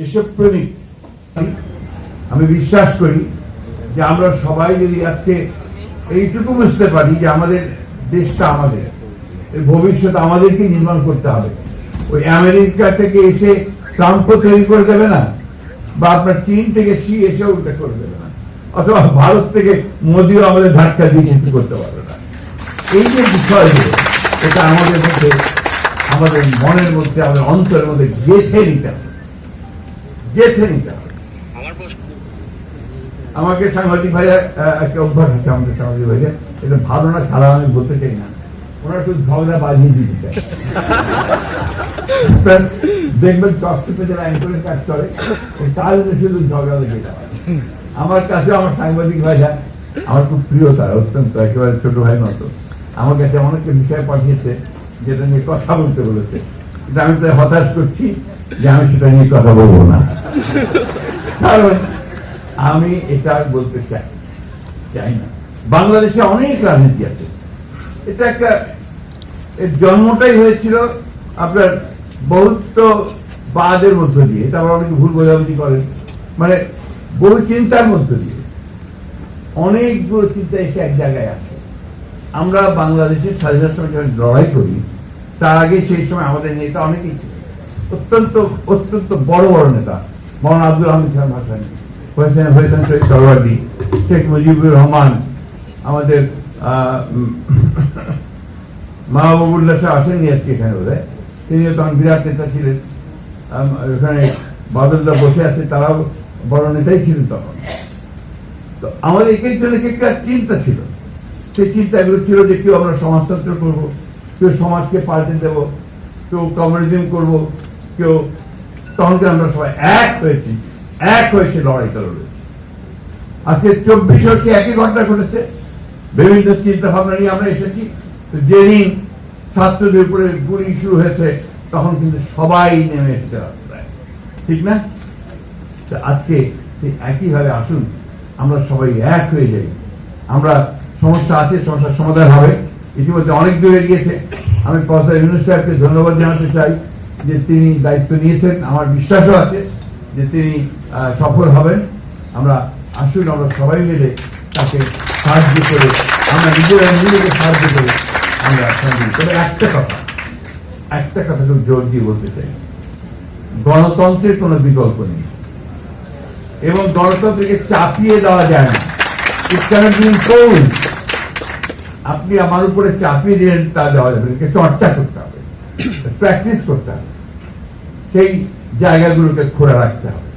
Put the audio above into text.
দেশপ্রেমিক। আমি বিশ্বাস করি যে আমরা সবাই যদি আজকে এইটুকু বুঝতে পারি যে আমাদের দেশটা আমাদের, এর ভবিষ্যৎ আমাদেরকে নির্মাণ করতে হবে। ওই আমেরিকা থেকে এসে ট্রাম্প তৈরি করে দেবে না, বা আপনার চীন থেকে সি এসে ওটা করে দেবে না, অথবা ভারত থেকে মোদিও আমাদের ধাক্কা দিয়ে কিন্তু করতে পারবে না। এই যে বিষয়গুলো এটা আমাদের মধ্যে, আমাদের মনের মধ্যে, আমাদের অন্তরের মধ্যে গেঁথে নিতে হবে। গেঁথে নিতে হবে আমার আমাকে সাংবাদিক ভাইয়া একটা অভ্যাস আছে আমাদের সাংবাদিক ভাইয়া। এটা ভালো না খারাপ আমি বলতে চাই না। ওনারা শুধু ঝগড়া বাজিয়ে দিতে চায়। দেখবেন টকশিপে যারা অ্যাঙ্করের কাজ করে তাদের শুধু ঝগড়া লেগে যাওয়া আমার কাছে আমার সাংবাদিক ভাইয়া আমার খুব প্রিয় তারা অত্যন্ত একেবারে ছোট ভাই মতো। আমার কাছে অনেকটা বিষয় পাঠিয়েছে যেটা নিয়ে কথা বলতে বলেছে। কিন্তু আমি তাই হতাশ করছি। যে আমি সেটা নিয়ে কথা বলব না। কারণ আমি এটা বলতে চাই চাই না। বাংলাদেশে অনেক রাজনীতি আছে। এটা একটা, এর জন্মটাই হয়েছিল আপনার বহুত্ব বাদের মধ্য দিয়ে। এটা আবার অনেকে ভুল বোঝাবুঝি করেন। মানে বহু চিন্তার মধ্য দিয়ে। অনেকগুলো চিন্তা এসে এক জায়গায় আছে আমরা বাংলাদেশের স্বাধীনতার যখন লড়াই করি। তার আগে সেই সময় আমাদের নেতা অনেকেই ছিল অত্যন্ত অত্যন্ত বড় বড় নেতা। মৌলানা আব্দুল হামিদ খান ভাসানি হয়েছেন হয়েছেন শহীদ সরওয়ার্দী, শেখ মুজিবুর রহমান, আমাদের মাহবুবুল্লাহ শাহ আসেননি আজকে এখানে বোধ তিনিও তখন বিরাট নেতা ছিলেন। ওখানে বাদলদা বসে আছে, তারাও বড় নেতাই ছিলেন তখন। তো আমাদের এক একজনের একটা চিন্তা ছিল। সেই চিন্তাগুলো ছিল যে কেউ আমরা সমাজতন্ত্র করব, কেউ সমাজকে পাল্টে দেব, কেউ কমিউনিজম করব কেউ তখন আমরা সবাই এক হয়েছি, এক হয়েছে লড়াইটা লড়েছি আজকে চব্বিশ হচ্ছে, একই ঘণ্টা ঘটেছে। বিভিন্ন চিন্তা ভাবনা নিয়ে আমরা এসেছি। যেদিন ছাত্রদের উপরে গুলি শুরু হয়েছে, তখন কিন্তু সবাই নেমে এসেছে ঠিক না? আজকে একইভাবে আসুন, আমরা সবাই এক হয়ে যাই। আমরা সমস্যা আছে, সমস্যার সমাধান হবে। ইতিমধ্যে অনেক দূরে গিয়েছে আমি প্রফেসর ইউনুস সাহেবকে ধন্যবাদ জানাতে চাই। যে তিনি দায়িত্ব নিয়েছেন, আমার বিশ্বাসও আছে যে তিনি সফল হবেন। আমরা আসুন, আমরা সবাই মিলে তাকে সাহায্য করে, আমরা নিজেরা নিজেকে সাহায্য করে আমরা তবে একটা কথা একটা কথা খুব জোর দিয়ে বলতে চাই। গণতন্ত্রের কোনো বিকল্প নেই। এবং গণতন্ত্রকে চাপিয়ে দেওয়া যায় না. আপনি আমার উপরে চাপিয়ে দিলেন, তা দেওয়া যাবে চর্চা করতে হবে। প্র্যাকটিস করতে হবে। সেই জায়গাগুলোকে খোলা রাখতে হবে।